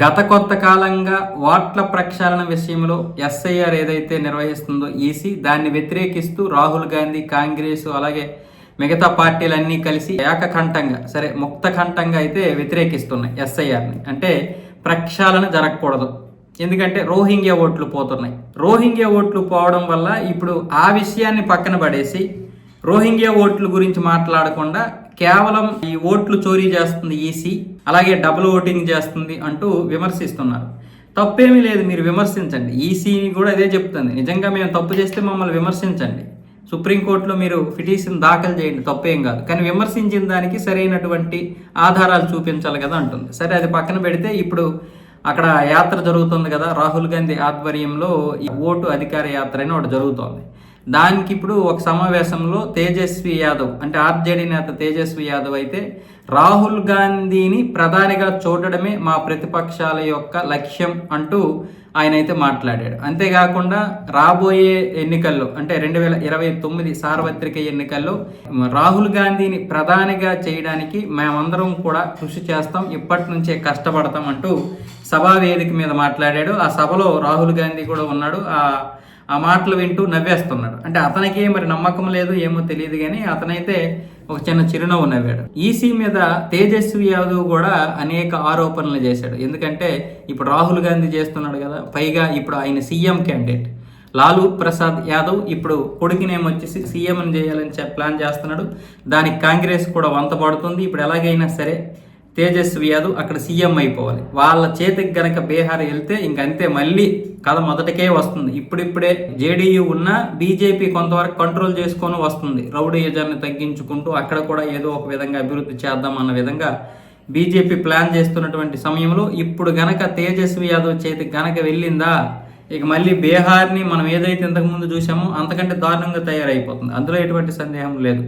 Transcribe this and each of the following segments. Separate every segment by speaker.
Speaker 1: గత కొత్త కాలంగా ఓట్ల ప్రక్షాళన విషయంలో ఎస్ఐఆర్ ఏదైతే నిర్వహిస్తుందో ఈసీ దాన్ని వ్యతిరేకిస్తూ రాహుల్ గాంధీ కాంగ్రెస్ అలాగే మిగతా పార్టీలన్నీ కలిసి ఏకకంఠంగా సరే ముక్తకంఠంగా అయితే వ్యతిరేకిస్తున్నాయి ఎస్ఐఆర్ని. అంటే ప్రక్షాళన జరగకూడదు. ఎందుకంటే రోహింగ్యా ఓట్లు పోతున్నాయి. రోహింగ్యా ఓట్లు పోవడం వల్ల ఇప్పుడు ఆ విషయాన్ని పక్కన పడేసి రోహింగ్యా ఓట్ల గురించి మాట్లాడకుండా కేవలం ఈ ఓట్లు చోరీ చేస్తుంది ఈసీ అలాగే డబుల్ ఓటింగ్ చేస్తుంది అంటూ విమర్శిస్తున్నారు. తప్పేమీ లేదు మీరు విమర్శించండి. ఈసీని కూడా అదే చెప్తుంది. నిజంగా మేము తప్పు చేస్తే మమ్మల్ని విమర్శించండి. సుప్రీంకోర్టులో మీరు పిటిషన్ దాఖలు చేయండి. తప్పేం కాదు. కానీ విమర్శించిన దానికి సరైనటువంటి ఆధారాలు చూపించాలి కదా అంటుంది. సరే అది పక్కన పెడితే ఇప్పుడు అక్కడ యాత్ర జరుగుతుంది కదా. రాహుల్ గాంధీ ఆధ్వర్యంలో ఈ ఓటు అధికార యాత్ర అని ఒకటి జరుగుతోంది. దానికి ఇప్పుడు ఒక సమావేశంలో తేజస్వి యాదవ్ అంటే ఆర్జేడీ నేత తేజస్వి యాదవ్ అయితే రాహుల్ గాంధీని ప్రధానిగా చూడడమే మా ప్రతిపక్షాల యొక్క లక్ష్యం అంటూ ఆయన అయితే మాట్లాడాడు. అంతేకాకుండా రాబోయే ఎన్నికల్లో అంటే రెండు వేల ఇరవై తొమ్మిది సార్వత్రిక ఎన్నికల్లో రాహుల్ గాంధీని ప్రధానిగా చేయడానికి మేమందరం కూడా కృషి చేస్తాం ఇప్పటి నుంచే కష్టపడతాం అంటూ సభా వేదిక మీద మాట్లాడాడు. ఆ సభలో రాహుల్ గాంధీ కూడా ఉన్నాడు. ఆ ఆ మాటలు వింటూ నవ్వేస్తున్నాడు. అంటే అతనికి మరి నమ్మకం లేదు ఏమో తెలియదు కానీ అతనైతే ఒక చిన్న చిరునవ్వు నవ్వాడు. ఈసీ మీద తేజస్వి యాదవ్ కూడా అనేక ఆరోపణలు చేశాడు. ఎందుకంటే ఇప్పుడు రాహుల్ గాంధీ చేస్తున్నాడు కదా పైగా ఇప్పుడు ఆయన సీఎం క్యాండిడేట్ లాలూ ప్రసాద్ యాదవ్ ఇప్పుడు కొడుకునేమొచ్చేసి సీఎం చేయాలని చెప్పి ప్లాన్ చేస్తున్నాడు. దానికి కాంగ్రెస్ కూడా వంత పడుతుంది. ఇప్పుడు ఎలాగైనా సరే తేజస్వి యాదవ్ అక్కడ సీఎం అయిపోవాలి. వాళ్ళ చేతికి గనక బీహార్ వెళ్తే ఇంకంతే మళ్ళీ కథ మొదటికే వస్తుంది. ఇప్పుడిప్పుడే జేడీయూ ఉన్న బీజేపీ కొంతవరకు కంట్రోల్ చేసుకొని వస్తుంది. రౌడీయజాన్ని తగ్గించుకుంటూ అక్కడ కూడా ఏదో ఒక విధంగా అభివృద్ధి చేద్దాం అన్న విధంగా బీజేపీ ప్లాన్ చేస్తున్నటువంటి సమయంలో ఇప్పుడు గనక తేజస్వి యాదవ్ చేతికి గనక వెళ్ళిందా ఇక మళ్ళీ బీహార్ని మనం ఏదైతే ఇంతకుముందు చూసామో అంతకంటే దారుణంగా తయారైపోతుంది. అందులో ఎటువంటి సందేహం లేదు.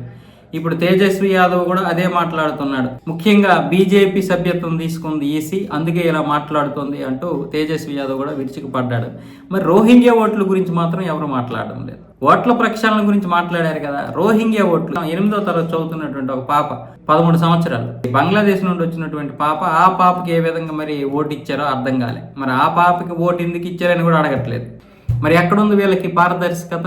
Speaker 1: ఇప్పుడు తేజస్వి యాదవ్ కూడా అదే మాట్లాడుతున్నాడు. ముఖ్యంగా బీజేపీ సభ్యత్వం తీసుకుంది ఈసీ అందుకే ఇలా మాట్లాడుతుంది అంటూ తేజస్వి యాదవ్ కూడా విరుచుకుపడ్డాడు. మరి రోహింగ్యా ఓట్ల గురించి మాత్రం ఎవరు మాట్లాడడం లేదు. ఓట్ల ప్రక్షాళన గురించి మాట్లాడారు కదా రోహింగ్యా ఓట్లు. ఎనిమిదో తరగతి చదువుతున్నటువంటి ఒక పాప పదమూడు సంవత్సరాలు. బంగ్లాదేశ్ నుండి వచ్చినటువంటి పాప ఆ పాపకి ఏ విధంగా మరి ఓటు ఇచ్చారో అర్థం కాలే. మరి ఆ పాపకి ఓటు ఎందుకు ఇచ్చారని కూడా అడగట్లేదు. మరి ఎక్కడుంది వీళ్ళకి పారదర్శకత?